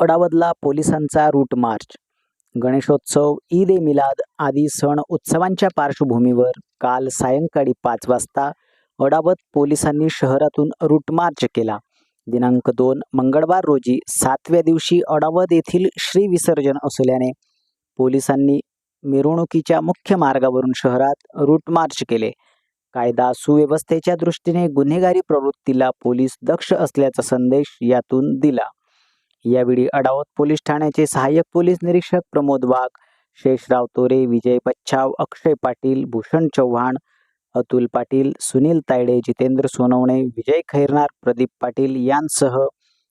अडावदला पोलिसांचा route march. Ganeshotsav Eid e Milad आदी सण उत्सवांच्या पार्श्वभूमीवर काल सायंकाळी पाच वाजता अडावत पोलिसांनी शहरातून रूट मार्च केला. दिनांक दोन मंगळवार रोजी सातव्या दिवशी अडावत येथील श्री विसर्जन असल्याने पोलिसांनी मिरवणुकीच्या मुख्य मार्गावरून शहरात रूट मार्च केले. कायदा सुव्यवस्थेच्या दृष्टीने गुन्हेगारी प्रवृत्तीला पोलीस दक्ष असल्याचा संदेश यातून दिला. यावेळी अडावत पोलीस ठाण्याचे सहाय्यक पोलीस निरीक्षक प्रमोद वाघ शेषराव तोरे विजय बच्छाव अक्षय पाटील भूषण चव्हाण अतुल पाटील सुनील तायडे जितेंद्र सोनवणे विजय खैरनार प्रदीप पाटील यांसह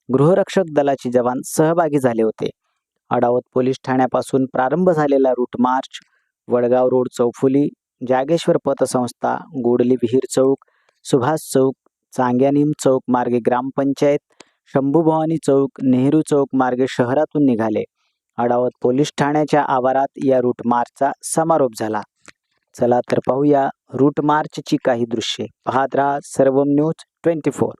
गृहरक्षक दलाचे जवान सहभागी झाले होते. अडावत पोलीस ठाण्यापासून प्रारंभ झालेला रूट मार्च वडगाव रोड चौफुली जागेश्वर पतसंस्था गोडली विहीर चौक सुभाष चौक चांग्यानीम चौक मार्गे ग्रामपंचायत शंभूभवानी चौक नेहरू चौक मार्गे शहरातून निघाले. अडावत पोलीस ठाण्याच्या आवारात या रूट मार्चचा समारोप झाला. चला तर पाहूया रूट मार्चची काही दृश्ये. पाहत राहा सर्वम न्यूज ट्वेंटी फोर.